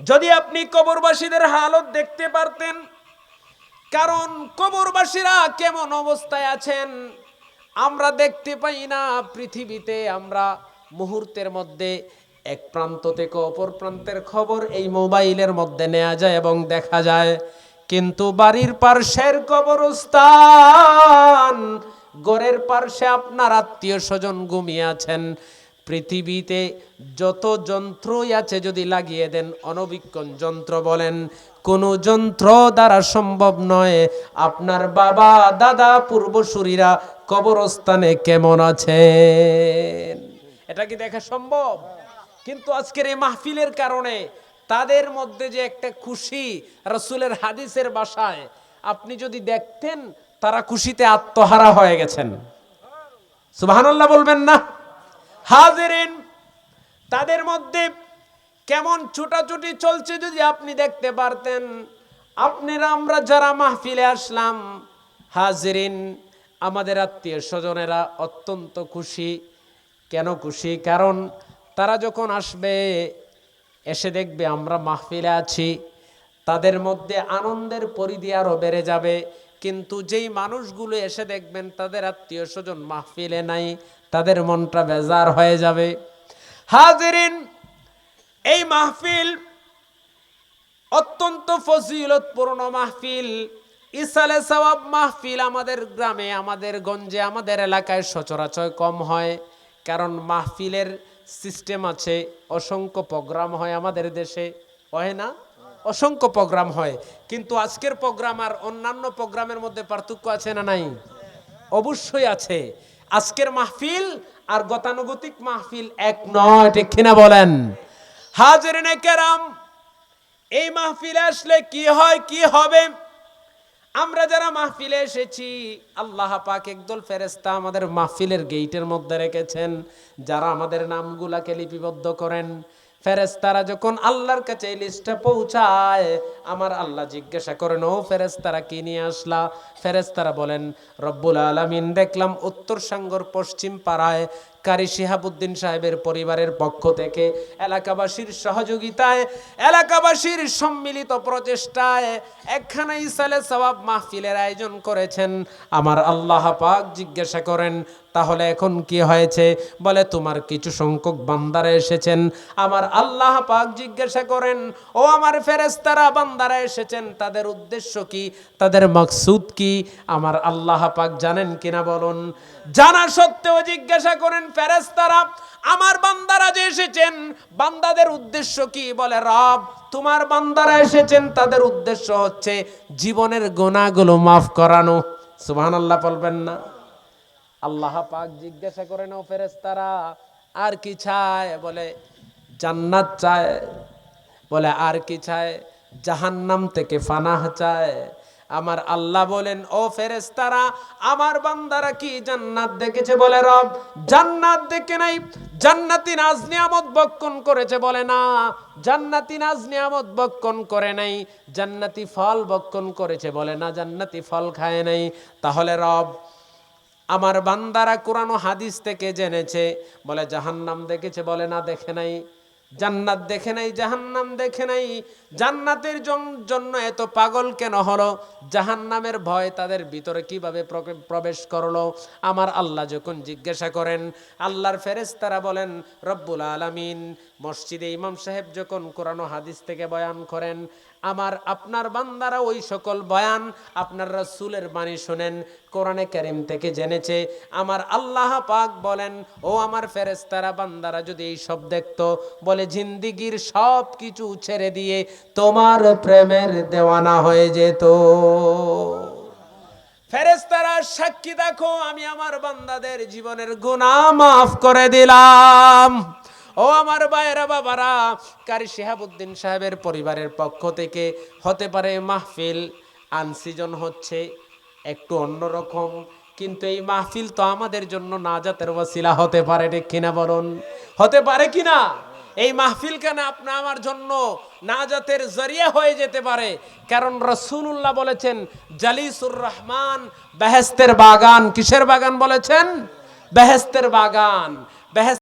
যদি আপনি কবরবাসীদের হালত দেখতে পারতেন, কারণ কবরবাসীরা কেমন অবস্থায় আছেন, আমরা দেখতে পাই না, পৃথিবীতে আমরা মুহূর্তের মধ্যে এক প্রান্ত থেকে অপর প্রান্তের খবর এই মোবাইলের মধ্যে নেওয়া যায় এবং দেখা যায়, কিন্তু বাড়ির পার্শ্বের কবরস্থান গড়ের পার্শ্বে আপনার আত্মীয় স্বজন ঘুমিয়ে আছেন। পৃথিবীতে যত যন্ত্রই আছে যদি লাগিয়ে দেন অনবীক্ষণ যন্ত্র বলেন, কোনো যন্ত্র দ্বারা সম্ভব নয়। আপনার বাবা, দাদা, পূর্বসূরীরা কবরস্থানে কেমন আছেন? এটা কি দেখা সম্ভব? কিন্তু আজকের এই মাহফিলের কারণে তাদের মধ্যে যে একটা খুশি রসুলের হাদিসের বাসায়, আপনি যদি দেখতেন, তারা খুশিতে আত্মহারা হয়ে গেছেন। সুবহানাল্লাহ বলবেন না? হাজিরিন, তাদের মধ্যে কেমন ছুটাছুটি চলছে যদি আপনি দেখতে পারতেন। আপনারা, আমরা যারা মাহফিলে আসলাম, হাজিরিন, আমাদের আত্মীয় স্বজনেরা অত্যন্ত খুশি। কেন খুশি? কারণ তারা যখন আসবে, এসে দেখবে আমরা মাহফিলে আছি। তাদের মধ্যে আনন্দের পরিধি আরও বেড়ে যাবে। কিন্তু যেই মানুষগুলো এসে দেখবেন, তাদের আত্মীয় স্বজন মাহফিলে নাই, তাদের মনটা বেজার হয়ে যাবে। হাজিরিন, এই মাহফিল অত্যন্ত ফজিলতপূর্ণ মাহফিল। ইসালে সওয়াব মাহফিল আমাদের গ্রামে, আমাদের গঞ্জে, আমাদের এলাকায় সচরাচর কম হয়। কারণ মাহফিলের সিস্টেম আছে, অসংখ্য প্রোগ্রাম হয় আমাদের দেশে, হয় না? অসংখ্য প্রোগ্রাম হয়। কিন্তু আজকের প্রোগ্রাম আর অন্যান্য প্রোগ্রামের মধ্যে পার্থক্য আছে না নাই? অবশ্যই আছে। আজকের মাহফিল আর গতানুগতিক মাহফিল এক নয়, ঠিক কিনা বলেন? হাজরিনে কেরাম, এই মাহফিলে আসলে কি হয়, কি হবে? আমরা যারা মাহফিলে এসেছি, আল্লাহ পাক একদল ফেরেস্তা আমাদের মাহফিলের গেইটের মধ্যে রেখেছেন, যারা আমাদের নামগুলাকে লিপিবদ্ধ করেন। ফেরেস্তারা যখন আল্লাহর কাছে এই লিস্টটা পৌঁছায়, আমার আল্লাহ জিজ্ঞাসা করেন ও ফেরেস্তারা কি নিয়ে আসলা? ফেরেস্তারা বলেন, রব্বুল আলমিন। দেখলাম উত্তর সাঙ্গর পশ্চিম পাড়ায় কারি শিহাবুদ্দিন সাহেবের পরিবারের পক্ষ থেকে এলাকাবাসীর সহযোগিতায়, এলাকাবাসীর সম্মিলিত প্রচেষ্টায় একখানা ইসালে সবাব মাহফিলের আয়োজন করেছেন। আমার আল্লাহ পাক জিজ্ঞাসা করেন, তাহলে এখন কি হয়েছে? বলে, তোমার কিছু সংখ্যক বান্দারা এসেছেন। আমার আল্লাহ পাক জিজ্ঞাসা করেন, ও আমার ফেরেস্তারা বান্দারা এসেছেন, তাদের উদ্দেশ্য কি? তাদের মকসুদ কি? আমার আল্লাহ পাক জানেন কিনা বলুন। জানা সত্ত্বেও জিজ্ঞাসা করেন ফেরেস্তারা আমার বান্দারা যে এসেছেন, বান্দাদের উদ্দেশ্য কি? বলে, রব, তোমার বান্দারা এসেছেন, তাদের উদ্দেশ্য হচ্ছে জীবনের গোনাগুলো মাফ করানো। সুবহানাল্লাহ বলবেন না। আল্লাহ পাক জিজ্ঞাসা করেন ও ফেরেস্তারা আর কি চায়? বলে, জান্নাত চায়। বলে, আর কি চায়? জাহান্নাম থেকে ফানাহ চায়। আমার আল্লাহ বলেন, ও ফেরেস্তারা আমার বান্দারা কি জান্নাত দেখেছে? বলে রব, জান্নাত দেখে নাই। জান্নাতি নাজ নিয়ামত বক্ষণ করেছে। বলে, না, জান্নাতি নাজ নিয়ামত বক্ষণ করে নাই। জান্নাতি ফল বক্ষণ করেছে। বলে, না, জান্নাতি ফল খায় নাই। তাহলে রব, আমার বান্দারা কোরআন হাদিস থেকে জেনেছে। বলে, জাহান্নাম দেখেছে? বলে, না, দেখে নাই। জান্নাত দেখে নাই, জাহান্নাম দেখে নাই। জান্নাতের জন্য এত পাগল কেন হলো? জাহান্নামের ভয় তাদের ভিতরে কীভাবে প্রবেশ করল? আমার আল্লাহ যখন জিজ্ঞাসা করেন, আল্লাহর ফেরেশতারা বলেন, রব্বুল আলামিন, মসজিদে ইমাম সাহেব যখন কোরআন হাদিস থেকে বয়ান করেন, আমার, আপনার বান্দারা ওই সকল বয়ান আপনার রাসূলের বাণী শোনেন, কোরআনে কারিম থেকে জেনেছে। আমার আল্লাহ পাক বলেন, ও আমার ফেরেস্তারা বান্দারা যদি এই সব দেখতো, বলে জিন্দিগির সব কিছু ছেড়ে দিয়ে তোমার প্রেমের দেওয়ানা হয়ে যেত। ফেরেস্তারা সাক্ষী, দেখো, আমি আমার বান্দাদের জীবনের গুনাহ মাফ করে দিলাম। ও আমার ভাইয়েরা, বাবারা, কারি শিহাবুদ্দিন সাহেবের পরিবারের পক্ষ থেকে হতে পারে মাহফিল আনসিজন হচ্ছে একটু অন্যরকম, কিন্তু এই মাহফিল তো আমাদের জন্য নাজাতের ওয়াসিলা হতে পারে, ঠিক কিনা বলুন? হতে পারে কিনা? এই মাহফিল কেন আপনি আমার জন্য নাজাতের জরিয়া হয়ে যেতে পারে। কারণ রসুল্লাহ বলেছেন, জালিসুর রহমান বেহেস্তের বাগান। কিসের বাগান বলেছেন? বেহেস্তের বাগান। বেহেস্ত